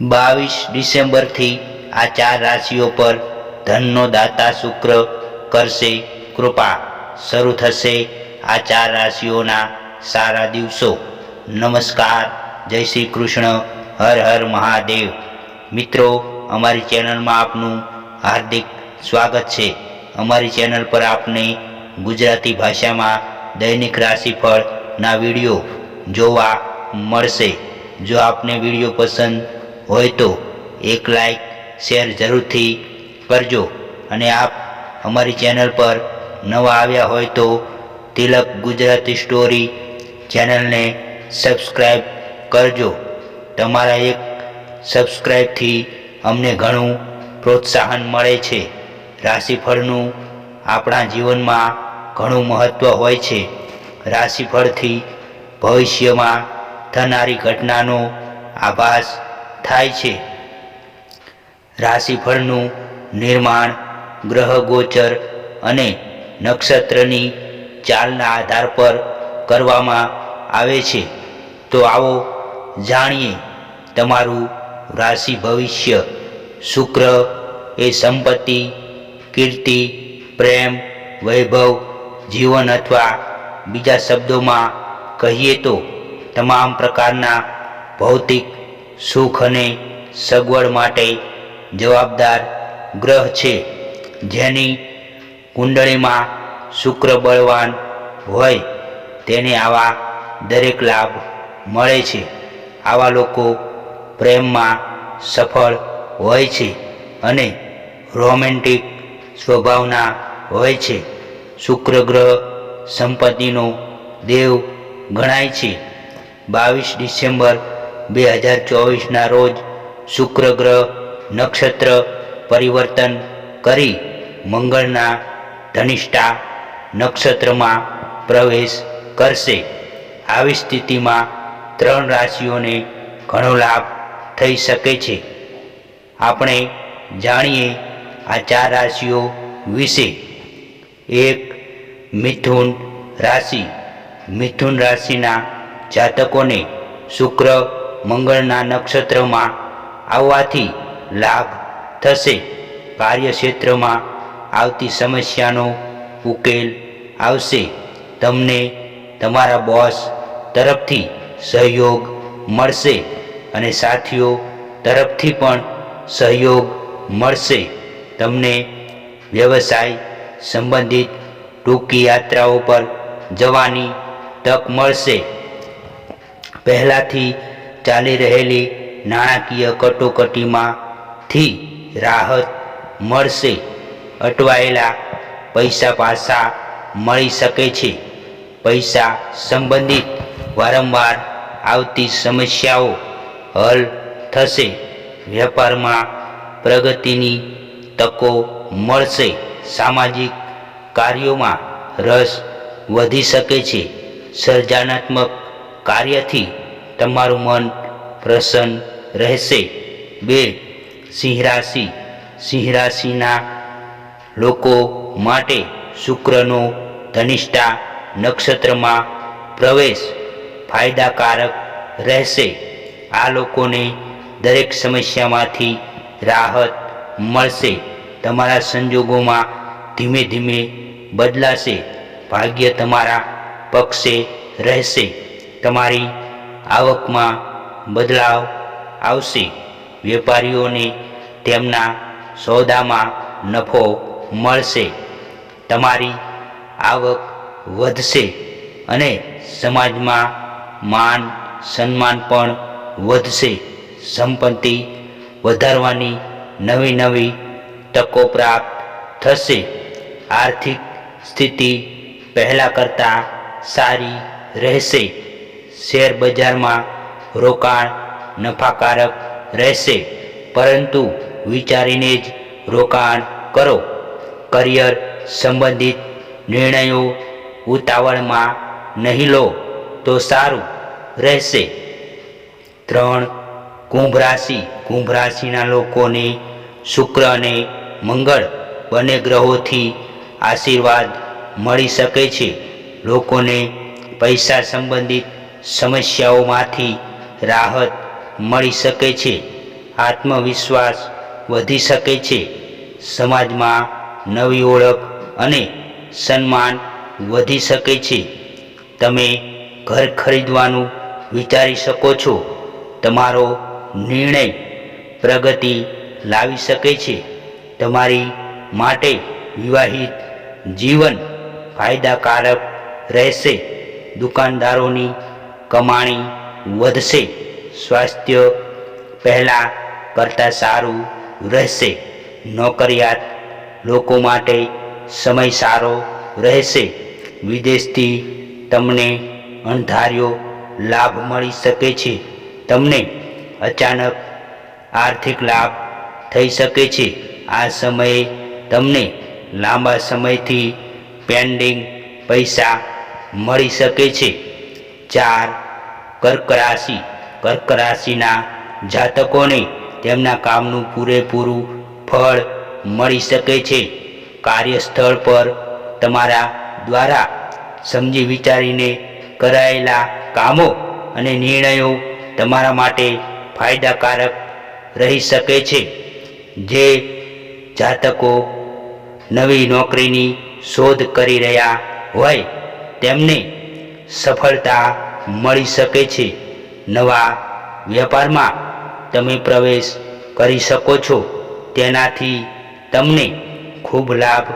બાવીસ ડિસેમ્બરથી આ ચાર રાશિઓ પર ધનનો દાતા શુક્ર કરશે. કૃપા શરૂ થશે આ ચાર રાશિઓના સારા દિવસો. નમસ્કાર, જય શ્રી કૃષ્ણ, હર હર મહાદેવ. મિત્રો, અમારી ચેનલમાં આપનું હાર્દિક સ્વાગત છે. અમારી ચેનલ પર આપને ગુજરાતી ભાષામાં દૈનિક રાશિફળના વીડિયો જોવા મળશે. જો આપને વીડિયો પસંદ હોય તો એક લાઈક શેર જરૂરથી કરજો. અને આપ અમારી ચેનલ પર નવા આવ્યા હોય તો તિલક ગુજરાતી સ્ટોરી ચેનલને સબસ્ક્રાઈબ કરજો. તમારા એક સબસ્ક્રાઈબથી અમને ઘણું પ્રોત્સાહન મળે છે. રાશિફળનું આપણા જીવનમાં ઘણું મહત્ત્વ હોય છે. રાશિફળથી ભવિષ્યમાં થનારી ઘટનાનો આભાસ થાય છે. રાશિફળનું નિર્માણ, ગ્રહ ગોચર અને નક્ષત્રની ચાલના આધાર પર કરવામાં આવે છે. તો આવો જાણીએ તમારું રાશિ ભવિષ્ય. શુક્ર એ સંપત્તિ, કીર્તિ, પ્રેમ, વૈભવ, જીવન અથવા બીજા શબ્દોમાં કહીએ તો તમામ પ્રકારના ભૌતિક સુખ અને સગવડ માટે જવાબદાર ગ્રહ છે, જેની કુંડળીમાં શુક્ર બળવાન હોય તેને આવા દરેક લાભ મળે છે. આવા લોકો પ્રેમમાં સફળ હોય છે અને રોમેન્ટિક સ્વભાવના હોય છે. શુક્ર ગ્રહ સંપત્તિનો દેવ ગણાય છે. બાવીસ ડિસેમ્બર બે હજાર ચોવીસના રોજ શુક્ર ગ્રહ નક્ષત્ર પરિવર્તન કરી મંગળના ધનિષ્ઠા નક્ષત્રમાં પ્રવેશ કરશે. આવી સ્થિતિમાં ત્રણ રાશિઓને ઘણો લાભ થઈ શકે છે. આપણે જાણીએ આ ચાર રાશિઓ વિશે. એક મિથુન રાશિ. મિથુન રાશિના જાતકોને શુક્ર મંગળના નક્ષત્રમાં આવવાથી લાભ થશે. કાર્યક્ષેત્રમાં આવતી સમસ્યાનો ઉકેલ આવશે. તમને તમારા બોસ તરફથી સહયોગ મળશે અને સાથીઓ તરફથી પણ સહયોગ મળશે. તમને વ્યવસાય સંબંધિત ટૂંકી યાત્રાઓ પર જવાની તક મળશે. પહેલાંથી ચાલી રહેલી નાણાકીય કટોકટીમાંથી રાહત મળશે. અટવાયેલા પૈસા પાછા મળી શકે છે. પૈસા સંબંધિત વારંવાર આવતી સમસ્યાઓ હલ થશે. વેપારમાં પ્રગતિની તકો મળશે. સામાજિક કાર્યોમાં રસ વધી શકે છે. સર્જનાત્મક કાર્યથી તમારું મન પ્રસન્ન રહેશે. બે સિંહ રાશિ સિંહ રાશિના લોકો માટે શુક્રનો ધનિષ્ઠા નક્ષત્રમાં પ્રવેશ ફાયદાકારક રહેશે. આ લોકોને દરેક સમસ્યામાંથી રાહત મળશે. તમારા સંજોગોમાં ધીમે ધીમે બદલાશે. ભાગ્ય તમારા પક્ષે રહેશે. તમારી આવકમાં બદલાવ આવશે. વેપારીઓને તેમના સોદામાં નફો મળશે. તમારી આવક વધશે અને સમાજમાં માન સન્માન પણ વધશે. સંપત્તિ વધારવાની નવી નવી તકો પ્રાપ્ત થશે. આર્થિક સ્થિતિ પહેલાં કરતાં સારી રહેશે. શેર બજારમાં રોકાણ નફાકારક રહેશે. પરંતુ વિચારીને જ રોકાણ કરો. કરિયર સંબંધિત નિર્ણયો ઉતાવળમાં નહીં લો તો સારું રહેશે. ત્રણ, કુંભ રાશિ. કુંભ રાશિના લોકોને શુક્ર અને મંગળ બંને ગ્રહોથી આશીર્વાદ મળી શકે છે. લોકોને પૈસા સંબંધિત સમસ્યાઓમાંથી રાહત મળી શકે છે. આત્મવિશ્વાસ વધી શકે છે. સમાજમાં નવી ઓળખ અને સન્માન વધી શકે છે. તમે ઘર ખરીદવાનું વિચારી શકો છો. તમારો નિર્ણય પ્રગતિ લાવી શકે છે. તમારી માટે વિવાહિત જીવન ફાયદાકારક રહેશે. દુકાનદારોની કમાણી વધશે. સ્વાસ્થ્ય પહેલાં કરતાં સારું રહેશે. નોકરિયાત લોકો માટે સમય સારો રહેશે. વિદેશથી તમને અણધાર્યો લાભ મળી શકે છે. તમને અચાનક આર્થિક લાભ થઈ શકે છે. આ સમયે તમને લાંબા સમયથી પેન્ડિંગ પૈસા મળી શકે છે. ચાર કર્ક રાશિ કર્ક રાશિના જાતકોને તેમના કામનું પૂરેપૂરું ફળ મળી શકે છે. કાર્યસ્થળ પર તમારા દ્વારા સમજી વિચારીને કરાયેલા કામો અને નિર્ણયો તમારા માટે ફાયદાકારક રહી શકે છે. જે જાતકો નવી નોકરીની શોધ કરી રહ્યા હોય, તેમને સફળતા મળી શકે છે. નવા વેપારમાં તમે પ્રવેશ કરી શકો છો. તેનાથી તમને ખૂબ લાભ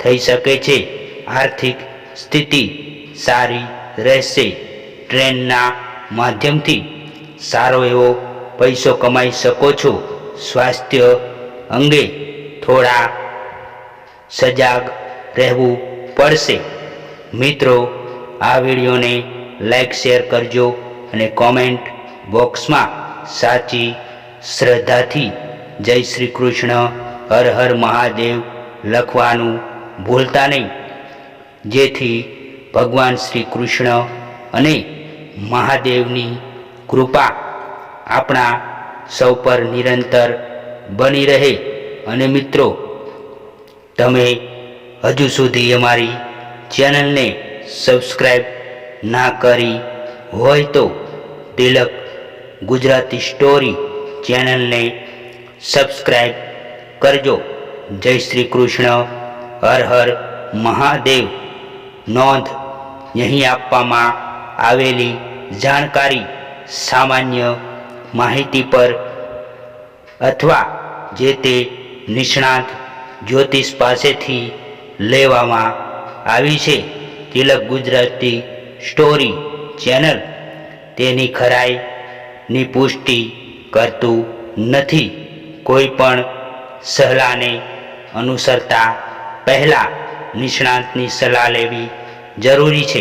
થઈ શકે છે. આર્થિક સ્થિતિ સારી રહેશે. ટ્રેનના માધ્યમથી સારો એવો પૈસો કમાઈ શકો છો. સ્વાસ્થ્ય અંગે થોડા સજાગ રહેવું પડશે. મિત્રો, આ વિડીયોને લાઈક, શેર કરજો અને કોમેન્ટ બોક્સમાં સાચી શ્રદ્ધાથી જય શ્રી કૃષ્ણ, હર હર મહાદેવ લખવાનું ભૂલતા નહીં. જેથી ભગવાન શ્રી કૃષ્ણ અને મહાદેવની કૃપા આપણા સૌ પર નિરંતર બની રહે. અને મિત્રો, તમે હજુ સુધી અમારી ચેનલને સબસ્ક્રાઈબ ના કરી હોય તો તિલક ગુજરાતી સ્ટોરી ચેનલને સબસ્ક્રાઈબ કરજો. જય શ્રી કૃષ્ણ. હર હર મહાદેવ. નોંધ અહીં આપવામાં આવેલી જાણકારી, સામાન્ય માહિતી પર અથવા જે તે નિષ્ણાત જ્યોતિષ પાસેથી લેવામાં આવી છે. Tilak Gujarati story, channel. તેની ખરાઈની પુષ્ટિ કરતું નથી. કોઈ પણ સલાહને અનુસરતા પહેલાં નિષ્ણાતની સલાહ લેવી જરૂરી છે.